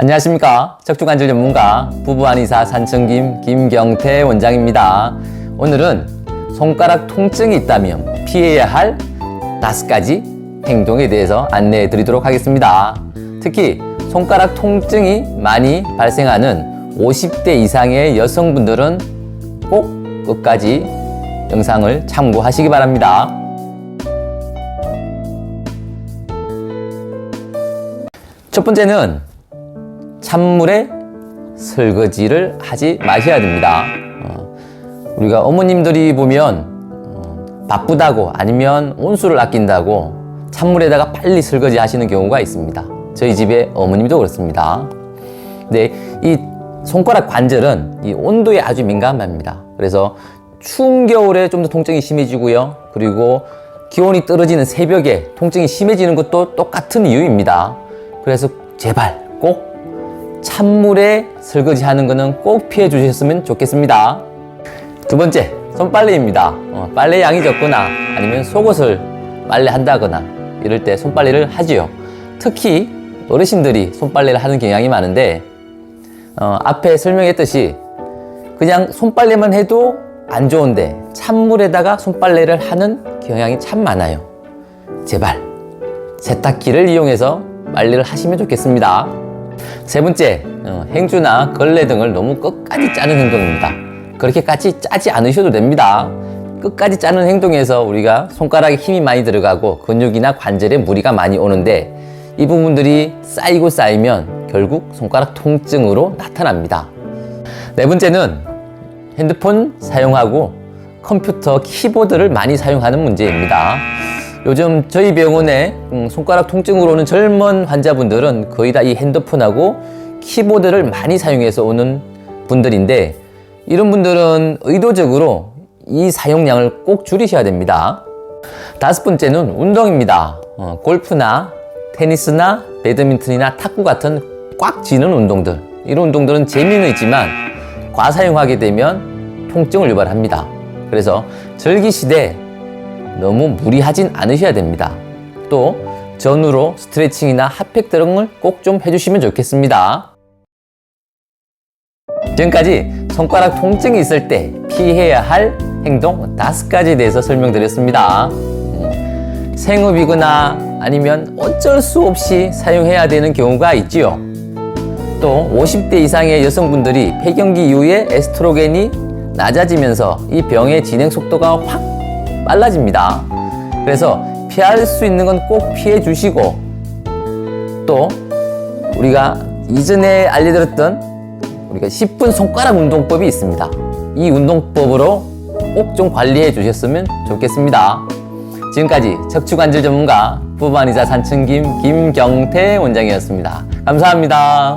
안녕하십니까? 척추관절 전문가 부부한의사 산청김 김경태 원장입니다. 오늘은 손가락 통증이 있다면 피해야 할 다섯 가지 행동에 대해서 안내해 드리도록 하겠습니다. 특히 손가락 통증이 많이 발생하는 50대 이상의 여성분들은 꼭 끝까지 영상을 참고하시기 바랍니다. 첫 번째는 찬물에 설거지를 하지 마셔야 됩니다. 어, 우리가 어머님들이 보면 어, 바쁘다고 아니면 온수를 아낀다고 찬물에다가 빨리 설거지 하시는 경우가 있습니다. 저희 집에 어머님도 그렇습니다. 근데 이 손가락 관절은 이 온도에 아주 민감합니다. 그래서 추운 겨울에 좀 더 통증이 심해지고요. 그리고 기온이 떨어지는 새벽에 통증이 심해지는 것도 똑같은 이유입니다. 그래서 제발 꼭 찬물에 설거지 하는 것은 꼭 피해 주셨으면 좋겠습니다. 두 번째, 손빨래입니다. 어, 빨래 양이 적거나 아니면 속옷을 빨래한다거나 이럴 때 손빨래를 하지요. 특히 어르신들이 손빨래를 하는 경향이 많은데 어, 앞에 설명했듯이 그냥 손빨래만 해도 안 좋은데 찬물에다가 손빨래를 하는 경향이 참 많아요. 제발 세탁기를 이용해서 빨래를 하시면 좋겠습니다. 세 번째, 어, 행주나 걸레 등을 너무 끝까지 짜는 행동입니다. 그렇게까지 짜지 않으셔도 됩니다. 끝까지 짜는 행동에서 우리가 손가락에 힘이 많이 들어가고 근육이나 관절에 무리가 많이 오는데 이 부분들이 쌓이고 쌓이면 결국 손가락 통증으로 나타납니다. 네 번째는 핸드폰 사용하고 컴퓨터 키보드를 많이 사용하는 문제입니다. 요즘 저희 병원에 음, 손가락 통증으로 오는 젊은 환자분들은 거의 다 이 핸드폰하고 키보드를 많이 사용해서 오는 분들인데 이런 분들은 의도적으로 이 사용량을 꼭 줄이셔야 됩니다. 다섯 번째는 운동입니다. 어, 골프나 테니스나 배드민턴이나 탁구 같은 꽉 쥐는 운동들. 이런 운동들은 재미는 있지만 과사용하게 되면 통증을 유발합니다. 그래서 절기 시대 너무 무리하진 않으셔야 됩니다. 또 전후로 스트레칭이나 핫팩 등을 꼭 좀 해주시면 좋겠습니다. 지금까지 손가락 통증이 있을 때 피해야 할 행동 다섯 가지에 대해서 설명드렸습니다. 음, 생업이거나 아니면 어쩔 수 없이 사용해야 되는 경우가 있지요. 또 50대 이상의 여성분들이 폐경기 이후에 에스트로겐이 낮아지면서 이 병의 진행 속도가 확 빨라집니다. 그래서 피할 수 있는 건 꼭 피해 주시고 또 우리가 이전에 알려드렸던 우리가 10분 손가락 운동법이 있습니다. 이 운동법으로 꼭 좀 관리해 주셨으면 좋겠습니다. 지금까지 척추관절 전문가 부부한의사 산층김 김경태 원장이었습니다. 감사합니다.